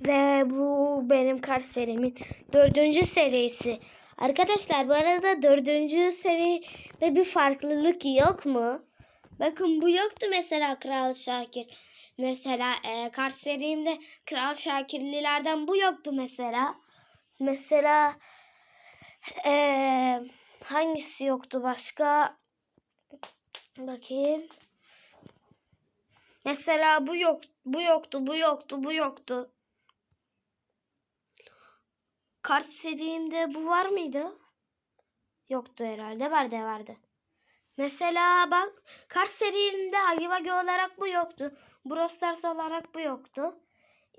Ve bu benim kart serimin dördüncü serisi. Arkadaşlar bu arada dördüncü seride bir farklılık yok mu? Bakın bu yoktu mesela Kral Şakir. Mesela e, kart serimde Kral Şakirlilerden bu yoktu mesela. Mesela e, hangisi yoktu başka? Bakayım. Mesela bu yok, bu yoktu, bu yoktu, bu yoktu. Kart serimde bu var mıydı? Yoktu herhalde. Vardı vardı. Mesela bak kart serimde Agivagi olarak bu yoktu. Brawl olarak bu yoktu.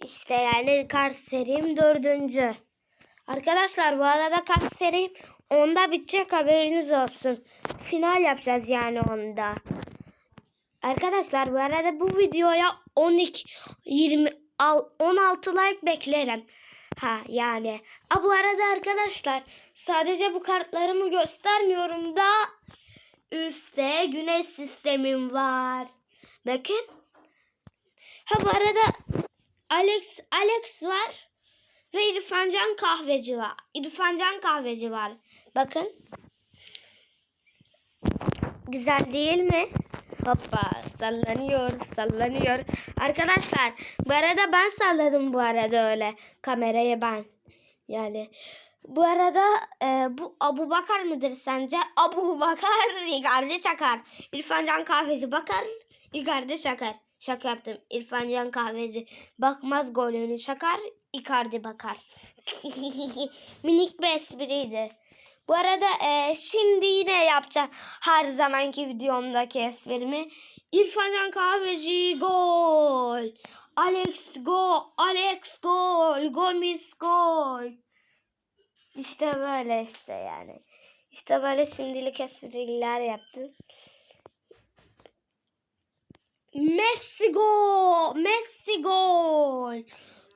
İşte yani kart serim dördüncü. Arkadaşlar bu arada kart serim onda bitecek haberiniz olsun. Final yapacağız yani onda. Arkadaşlar bu arada bu videoya 12 20 al- 16 like beklerim. Ha yani. Ha bu arada arkadaşlar sadece bu kartlarımı göstermiyorum da üstte güneş sistemim var. Bakın. Ha bu arada Alex Alex var ve İrfancan kahveci var. İrfancan kahveci var. Bakın. Güzel değil mi? Hoppa sallanıyor sallanıyor. Arkadaşlar bu arada ben salladım bu arada öyle kamerayı ben. Yani bu arada e, bu Abu Bakar mıdır sence? Abu Bakar Icardi Çakar. İrfan Can Kahveci bakar Icardi Çakar. Şaka yaptım. İrfan Can Kahveci bakmaz golünü çakar Icardi bakar. Minik bir espriydi. Bu arada e, şimdi yine yapacağım her zamanki videomdaki esprimi. İrfan Can Kahveci gol. Alex gol. Alex gol. Gomis gol. İşte böyle işte yani. İşte böyle şimdilik espriler yaptım. Messi gol. Messi gol.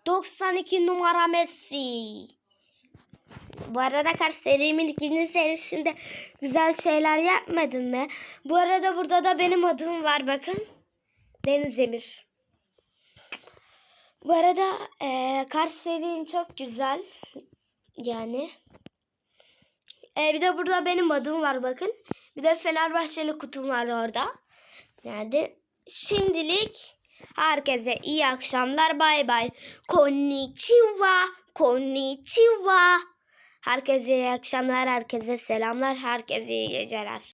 92 numara Messi. Bu arada kart serimin ikinci serisinde güzel şeyler yapmadım mı? Bu arada burada da benim adım var bakın. Deniz Emir. Bu arada e, kart serim çok güzel. Yani. E, bir de burada benim adım var bakın. Bir de Fenerbahçeli kutum var orada. Yani şimdilik herkese iyi akşamlar. Bay bay. Konnichiwa. Konnichiwa. Herkese iyi akşamlar, herkese selamlar, herkese iyi geceler.